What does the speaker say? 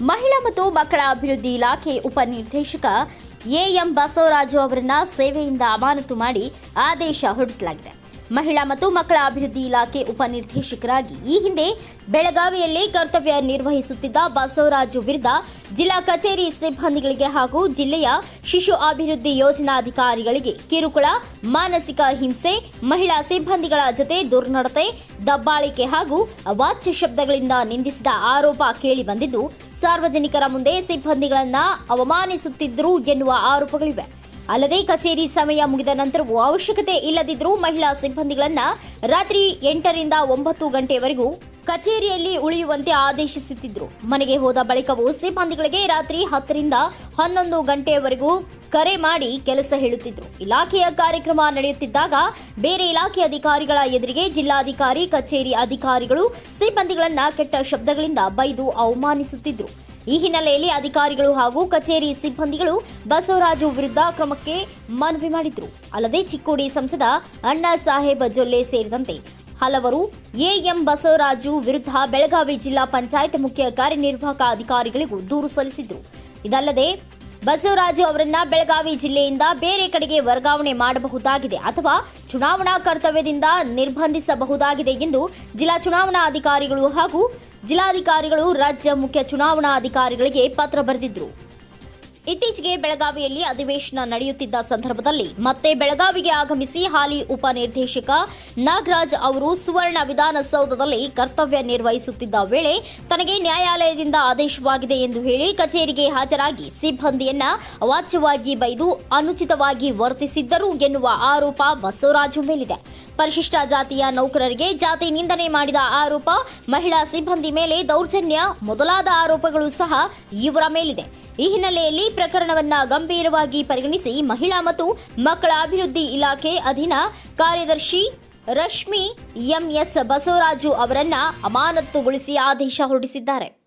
ಮಹಿಳಾ ಮತ್ತು ಮಕ್ಕಳ ಅಭಿವೃದ್ಧಿ ಇಲಾಖೆ ಉಪನಿರ್ದೇಶಕ ಎಎಂ ಬಸವರಾಜು ಅವರನ್ನ ಸೇವೆಯಿಂದ ಅಮಾನತು ಮಾಡಿ ಆದೇಶ ಹೊರಡಿಸಲಾಗಿದೆ. ಮಹಿಳಾ ಮತ್ತು ಮಕ್ಕಳ ಅಭಿವೃದ್ಧಿ ಇಲಾಖೆ ಉಪನಿರ್ದೇಶಕರಾಗಿ ಈ ಹಿಂದೆ ಬೆಳಗಾವಿಯಲ್ಲಿ ಕರ್ತವ್ಯ ನಿರ್ವಹಿಸುತ್ತಿದ್ದ ಬಸವರಾಜು ವಿರುದ್ಧ ಜಿಲ್ಲಾ ಕಚೇರಿ ಸಿಬ್ಬಂದಿಗಳಿಗೆ ಹಾಗೂ ಜಿಲ್ಲೆಯ ಶಿಶು ಅಭಿವೃದ್ಧಿ ಯೋಜನಾಧಿಕಾರಿಗಳಿಗೆ ಕಿರುಕುಳ, ಮಾನಸಿಕ ಹಿಂಸೆ, ಮಹಿಳಾ ಸಿಬ್ಬಂದಿಗಳ ಜೊತೆ ದುರ್ನಡತೆ, ದಬ್ಬಾಳಿಕೆ ಹಾಗೂ ಅವಾಚ್ಯ ಶಬ್ದಗಳಿಂದ ನಿಂದಿಸಿದ ಆರೋಪ ಕೇಳಿಬಂದಿದ್ದು ಸಾರ್ವಜನಿಕರ ಮುಂದೆ ಸಿಬ್ಬಂದಿಗಳನ್ನ ಅವಮಾನಿಸುತ್ತಿದ್ದರು ಎನ್ನುವ ಆರೋಪಗಳಿವೆ. ಅಲ್ಲದೆ ಕಚೇರಿ ಸಮಯ ಮುಗಿದ ನಂತರವೂ ಅವಶ್ಯಕತೆ ಇಲ್ಲದಿದ್ದರೂ ಮಹಿಳಾ ಸಿಬ್ಬಂದಿಗಳನ್ನ ರಾತ್ರಿ ಎಂಟರಿಂದ ಒಂಬತ್ತು ಗಂಟೆವರೆಗೂ ಕಚೇರಿಯಲ್ಲಿ ಉಳಿಯುವಂತೆ ಆದೇಶಿಸುತ್ತಿದ್ದರು ಮನೆಗೆ ಹೋದ ಬಳಿಕವೂ ಸಿಬ್ಬಂದಿಗಳಿಗೆ ರಾತ್ರಿ ಹತ್ತರಿಂದ ಹನ್ನೊಂದು ಗಂಟೆಯವರೆಗೂ ಕರೆ ಮಾಡಿ ಕೆಲಸ ಹೇಳುತ್ತಿದ್ದರು ಇಲಾಖೆಯ ಕಾರ್ಯಕ್ರಮ ನಡೆಯುತ್ತಿದ್ದಾಗ ಬೇರೆ ಇಲಾಖೆ ಅಧಿಕಾರಿಗಳ ಎದುರಿಗೆ ಜಿಲ್ಲಾಧಿಕಾರಿ, ಕಚೇರಿ ಅಧಿಕಾರಿಗಳು ಸಿಬ್ಬಂದಿಗಳನ್ನ ಕೆಟ್ಟ ಶಬ್ದಗಳಿಂದ ಬೈದು ಅವಮಾನಿಸುತ್ತಿದ್ದರು ಈ ಹಿನ್ನೆಲೆಯಲ್ಲಿ ಅಧಿಕಾರಿಗಳು ಹಾಗೂ ಕಚೇರಿ ಸಿಬ್ಬಂದಿಗಳು ಬಸವರಾಜು ವಿರುದ್ಧ ಕ್ರಮಕ್ಕೆ ಮನವಿ ಮಾಡಿದ್ರು. ಅಲ್ಲದೆ ಚಿಕ್ಕೋಡಿ ಸಂಸದ ಅಣ್ಣಾ ಸಾಹೇಬ್ ಜೊಲ್ಲೆ ಸೇರಿದಂತೆ ಹಲವರು ಎಎಂ ಬಸವರಾಜು ವಿರುದ್ಧ ಬೆಳಗಾವಿ ಜಿಲ್ಲಾ ಪಂಚಾಯತ್ ಮುಖ್ಯ ಕಾರ್ಯನಿರ್ವಾಹಕ ಅಧಿಕಾರಿಗಳಿಗೂ ದೂರು ಸಲ್ಲಿಸಿದ್ರು. ಇದಲ್ಲದೆ ಬಸವರಾಜು ಅವರನ್ನ ಬೆಳಗಾವಿ ಜಿಲ್ಲೆಯಿಂದ ಬೇರೆ ಕಡೆಗೆ ವರ್ಗಾವಣೆ ಮಾಡಬಹುದಾಗಿದೆ ಅಥವಾ ಚುನಾವಣಾ ಕರ್ತವ್ಯದಿಂದ ನಿರ್ಬಂಧಿಸಬಹುದಾಗಿದೆ ಎಂದು ಜಿಲ್ಲಾ ಚುನಾವಣಾ ಅಧಿಕಾರಿಗಳು ಹಾಗೂ ಜಿಲ್ಲಾಧಿಕಾರಿಗಳು ರಾಜ್ಯ ಮುಖ್ಯ ಚುನಾವಣಾ ಅಧಿಕಾರಿಗಳಿಗೆ ಪತ್ರ ಬರೆದಿದ್ರು. ಇತ್ತೀಚೆಗೆ ಬೆಳಗಾವಿಯಲ್ಲಿ ಅಧಿವೇಶನ ನಡೆಯುತ್ತಿದ್ದ ಸಂದರ್ಭದಲ್ಲಿ ಮತ್ತೆ ಬೆಳಗಾವಿಗೆ ಆಗಮಿಸಿ ಹಾಲಿ ಉಪನಿರ್ದೇಶಕ ನಾಗರಾಜ್ ಅವರು ಸುವರ್ಣ ವಿಧಾನಸೌಧದಲ್ಲಿ ಕರ್ತವ್ಯ ನಿರ್ವಹಿಸುತ್ತಿದ್ದ ವೇಳೆ ತನಗೆ ನ್ಯಾಯಾಲಯದಿಂದ ಆದೇಶವಾಗಿದೆ ಎಂದು ಹೇಳಿ ಕಚೇರಿಗೆ ಹಾಜರಾಗಿ ಸಿಬ್ಬಂದಿಯನ್ನ ಅವಾಚ್ಯವಾಗಿ ಬೈದು ಅನುಚಿತವಾಗಿ ವರ್ತಿಸಿದ್ದರು ಎನ್ನುವ ಆರೋಪ ಬಸವರಾಜು ಮೇಲಿದೆ. ಪರಿಶಿಷ್ಟ ಜಾತಿಯ ನೌಕರರಿಗೆ ಜಾತಿ ನಿಂದನೆ ಮಾಡಿದ ಆರೋಪ ಮಹಿಳಾ ಸಿಬ್ಬಂದಿ ಮೇಲೆ ದೌರ್ಜನ್ಯ ಮೊದಲಾದ ಆರೋಪಗಳು ಸಹ ಇವರ ಮೇಲಿದೆ. ಈ ಹಿನ್ನೆಲೆಯಲ್ಲಿ ಪ್ರಕರಣವನ್ನ ಗಂಭೀರವಾಗಿ ಪರಿಗಣಿಸಿ ಮಹಿಳಾ ಮತ್ತು ಮಕ್ಕಳ ಅಭಿವೃದ್ಧಿ ಇಲಾಖೆ ಅಧೀನ ಕಾರ್ಯದರ್ಶಿ ರಶ್ಮಿ ಎಂಎಸ್ ಬಸವರಾಜು ಅವರನ್ನ ಅಮಾನತುಗೊಳಿಸಿ ಆದೇಶ ಹೊರಡಿಸಿದ್ದಾರೆ.